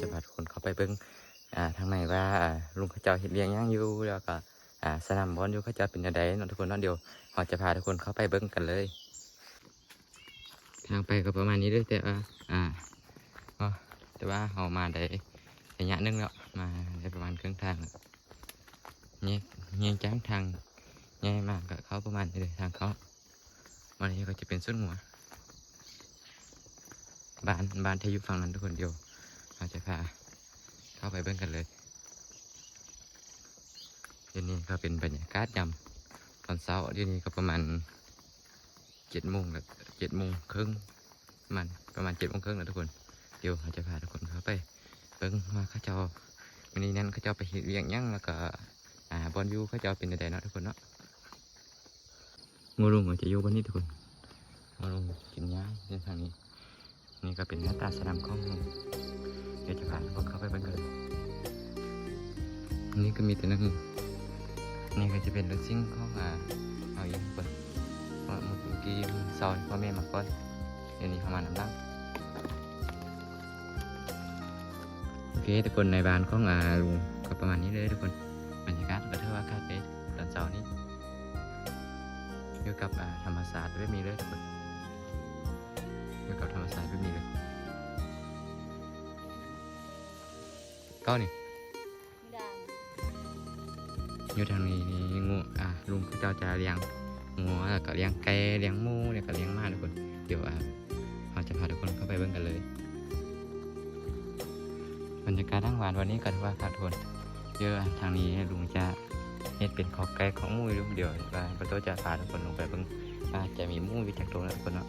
จะพาทุกคนเข้าไปเบิ้งอ่าทางในว่าลุงข้าเจ้าเห็ดเลี้ยงย่างอยู่แล้วก็อ่าสนามบอลอยู่ข้าเจ้าเป็นยังไงน้องทุกคนน้องเดียวเราจะพาทุกคนเข้าไปเบิ้งกันเลย ทางไปก็ประมาณนี้ด้วยแต่ว่าอ่าแต่ว่าเรามาได้ระยะนึงแล้วมาได้ประมาณครึ่งทางเนี่ยเนี่ยจ้างทางเง่ายมากกับเขาประมาณนี้เลยทางเขาวันนี้ก็จะเป็นสุดหัวบ้านบ้านที่อยู่ฝั่งนั้นทุกคนเดียว เราจะพาเข้าไปเบิ้งกันเลยเดี๋ยวนี้ก็เป็นบรรยากาศยามตอนเช้าเดี๋ยวนี้ก็ประมาณเจ็ดโมงแล้วเจ็ดโมงครึ่งประมาณประมาณเจ็ดโมงครึ่งแล้วทุกคนเดี๋ยวเราจะพาทุกคนเข้าไปเบิ้งว่าเขาเจ้าวันนี้นั้นเขาเจ้าไปเห็ดเวียงยังแล้วก็อ่าบอลยูเขาเจ้าเป็นอะไรเนาะทุกคนเนาะงูลุงก็จะอยู่บนนี้ทุกคนงูลุงกินหญ้าเส้นทางนี้นี่ก็เป็นหน้าตาสนามของงู เดี๋ยวจะพาทุกคนเข้าไปบันเลยนี่ก็มีแต่นักงูนี่ก็จะเป็นรถซิ่งของอ่าเอาอีกคนว่เมื่อกี้ซอยพ่อแม่มาก่อนเดี๋ยวนี้เข้ามานำลังโอเคทุกคนในบ้านของอาลุงก็ประมาณนี้เลยทุกคนบรรยากาศก็ถือว่าอากาศดีตอนเช้านี้อยู่กับธรรมศาสตร์ไม่มีเลยทุกคนอยู่กับธรรมศาสตร์ไม่มีเลย ก็นี่ดังอยู่ทางนี้นี่งูอะลุงเขาเจ้าจะเลี้ยงงูแล้วก็เลี้ยงไก่เลี้ยงหมูแล้วก็เลี้ยงม้าทุกคนเดี๋ยวอะเราจะพาทุกคนเข้าไปเบิ่งกันเลยบรรยากาศทั้งวันวันนี้ก็ถือว่าขาดทุนเยอะทางนี้ลุงจะเฮ็ดเป็นขอกไก่ของหมูอยู่เดี๋ยวว่าประตูจะพาทุกคนลงไปเบิ่งว่าจะมีหมูอยู่จากตรงนั้นทุกคนเนาะ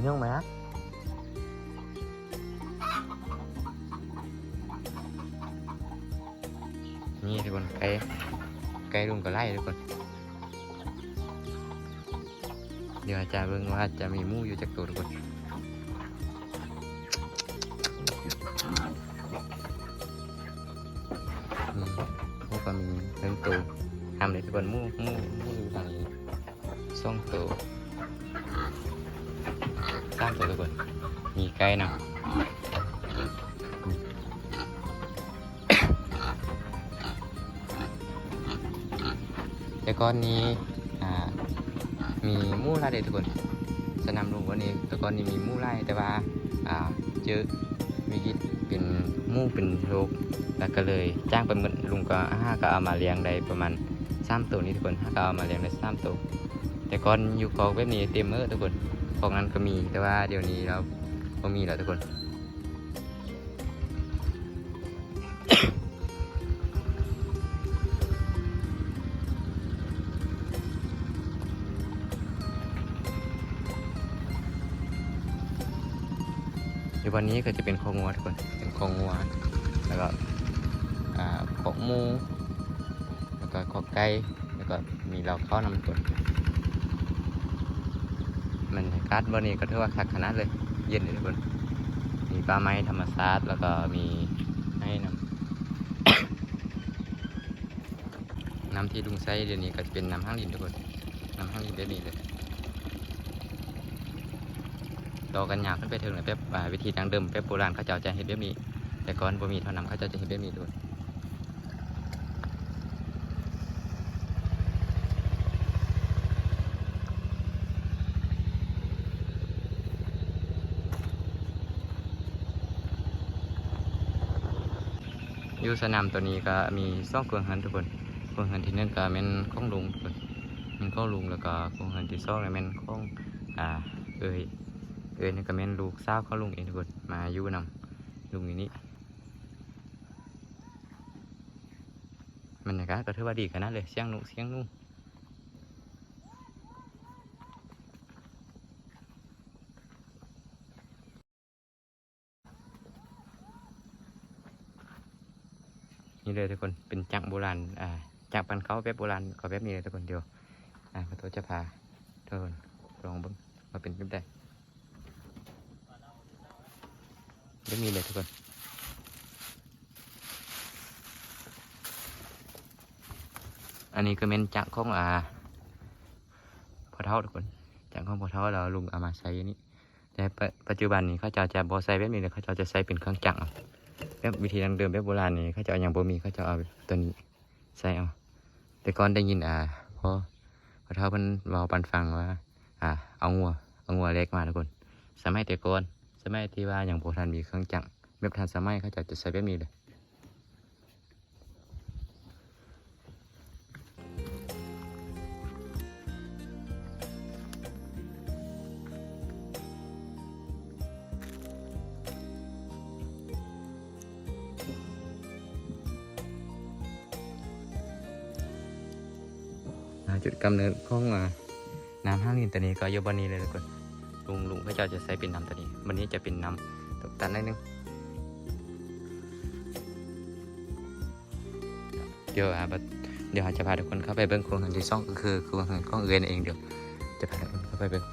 กินยังไหมฮะนี่ทุกคนไก่ไก่ลุงก็ไล่ทุกคนเดี๋ยวอาจารย์เบิ่งว่าจะมีมูอยู่จากตัวทุกคนมูก็มีหนึ่งตัวทำเลยทุกคนมูหมูหมูอยู่ทางนี้สองตัว สามตัวทุกคนมีไก่นำแต่ก่อนนี้อ่ามีมู่ไร่เด็ทุกคนสนามหลวงวันนี้แต่ก่อนนี้มีมู่ไร่แต่ว่าอ่าเจอวิกฤตเป็นมู่เป็นโรคแล้วก็เลยจ้างไปหมดลุงก็ห้าก็เอามาเลี้ยงได้ประมาณสามตัวนี้ทุกคนห้าก็เอามาเลี้ยงได้สามตัว แต่ก่อนอยู่กองแบบนี้เต็มเออทุกคนของนั้นก็มีแต่ว่าเดี๋ยวนี้เราก็มีแล้วทุกคนเดี๋ยววันนี้ก็จะเป็นคองัวทุกคนเป็นคองัวแล้วก็ของมูแล้วก็ขอไก่แล้วก็มีเราเข้านำตัว มันกาดวันนี้ก็ถือว่าคักขนาดเลย เย็นเลยทุกคนมีปลาไม้ธรรมชาติแล้วก็มีให้น้ำน้ำที่ลุงใช้เดี๋ยวนี้ก็จะเป็นน้ำห้างลินทุกคนน้ำห้างลินเดี๋ยวนี้เลยรอกันยาวขึ้นไปถึงเลยแป๊บวิธีดังเดิมแป๊บโบราณเขาเจ้าจเห็นแบบนี้ แต่ก่อนบ่มีเท่านั้นเขาเจ้าจะเห็นแบบนี้ด้วย ยู่สนามตัวนี้ก็มีซ่องเครื่องหันทุกคนเครื่องหันที่หนึ่งก็เป็นข้องลุงทุกคนเป็นข้องลุงแล้วก็เครื่องหันที่สองเนี่ยเป็นข้องอ่าเอ้ยเอ้ยนี่ก็แม่นลูกสาวข้องลุงเองทุกคนมาอยู่นำลุงอย่างนี้มันนะครับก็ถือว่าดีขนาดเลยเสียงนุเสียงนุ่ นี่เลยทุกคนเป็นจักรโบราณอ่าจักรปันเขาแบบโบราณก็แบบนี้เลยทุกคนเดียวอ่าขอโทษจะพาทุกคนลองบิ่งมาเป็นแบบใดไม่มีเลยทุกคนอันนี้ก็เป็นจักรของอ่าพอเท่าทุกคนจักรของพอเท่าเราลุงเอามาใช้อยู่นี่แต่ปัจจุบันนี้เขาจะจะบอใส่แบบนี้เลยเขาจะจะใช้เป็นเครื่องจักร แบบวิธีดังเดิมแบบโบราณนี่เขาเจะเอาอย่างบ่มีเขาเจะเอาตัวนี้ใส่เอา แต่ก่อนได้ยินอ่าพอพอเท่าเพิ่นเราปันฟังว่า อ่า เอางัวเอางัวเล็กมาทุกคน สมัยแต่ก่อนสมัยที่ว่าอย่างโบราณมีเครื่องจักรแบบทันสมัยเขาเจะจะใส่แบบนี้เลย จุดกำเนิดของน้ำห้างลินตัวนี้ก็อยู่บนนี้เลยทุกคนลุงลุงพระเจ้าจะใช้เป็นน้ำตัวนี้วันนี้จะเป็นน้ำตกตันนิดนึงเดี๋ยวอ่าเดี๋ยวอาจะพาทุกคนเข้าไปเบิ้งโครงการที่สองก็คือโครงการของเอือนเองเดี๋ยวจะพาทุกคนเข้าไปเบิ้ง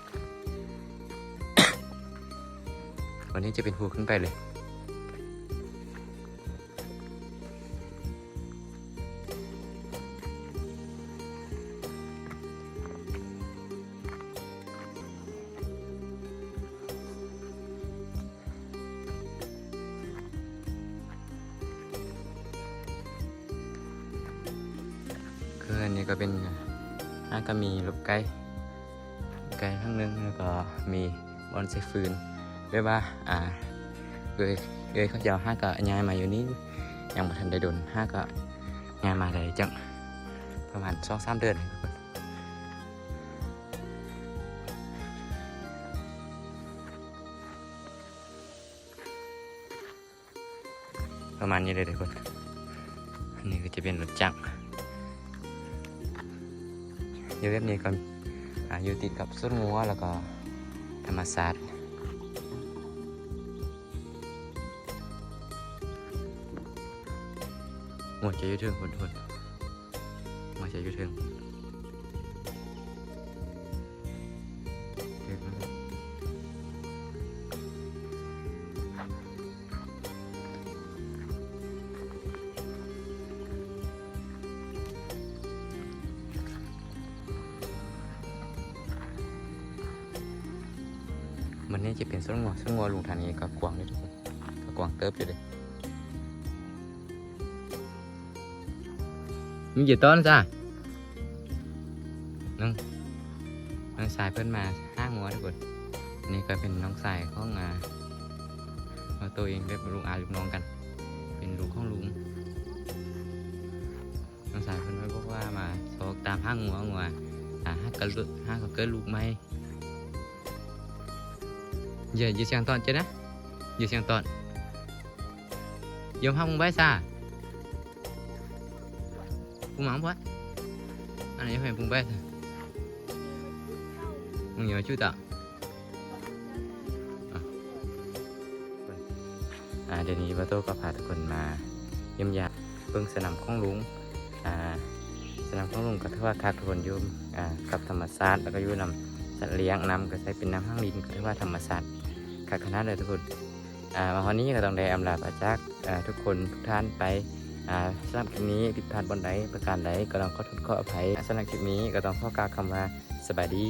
วันนี้จะเป็นภูขึ้นไปเลย ก็เป็นน่าก็มีลูกไก่ไก่ทั้งนึงแล้วก็มีบอลใส่ฟืนด้วยว่าอ่าเลยเลยเขาจะเอาห้าก็ย้ายมาอยู่นี้ยังบ่ทันได้โดนห้าก็ย้ายมาได้จังประมาณสองสามเดือนทุกคนประมาณนี้เลยทุกคน อันนี้ก็จะเป็นรถจักร อยู่แบบนี้ก็อ่าอยู่ติดกับสวนงัวแล้วก็ธรรมศาสตร์หมดจะยุ่ถึงคนทนหมดจะยุ่งเถึง มันนี่จะเป็นสวนงัวสวนงัวลุงทางนี้ก็กวางเลยทุกคนก็กวางเติบอยู่เลยมีกี่ต้นจ้ะน้องน้องสายเพิ่นมาห้างัวทุกคนนี่ก็เป็นน้องสายของอ่าเอาตัวเองเป็นลุงอาลุงน้องกัน เป็นลูกของลุงน้องสายเพิ่นไว้บอกว่ามาโซกตามห้างัวงัวอ่าห้างกระลุห้างก็เกิดลูกไหม giờ giờ sang toàn chứ đó giờ sang toàn giờ không bái xa cũng mỏng quá anh ấy phải cùng bái thôi không nhớ chú tạo à. อ่าเดี๋ยวนี้ว่าโต้ก็พาทุกคนมาเยี่ยมยามเบิ่งสนามข้องลุงอ่าสนามข้องลุงก็ถือว่าคักทุกคนยุ่อ่ากับธรรมศาสตร์แล้วก็ยู่นำสัตว์เลี้ยงนำก็ใช้เป็นน้ำห้างลินก็ถือว่าธรรมศาสตร์ ขัดคณะเลยทุกคนอ่าวันนี้ก็ต้องได้อำลาประจักอ่าทุกคนทุกท่านไปอ่าสำหรับคลิปนี้ผิดพลาดบนใดประการใดก็ต้องขอโทษขออภัยสำหรับคลิปนี้ก็ต้องขอกล่าวคำว่าสบายดี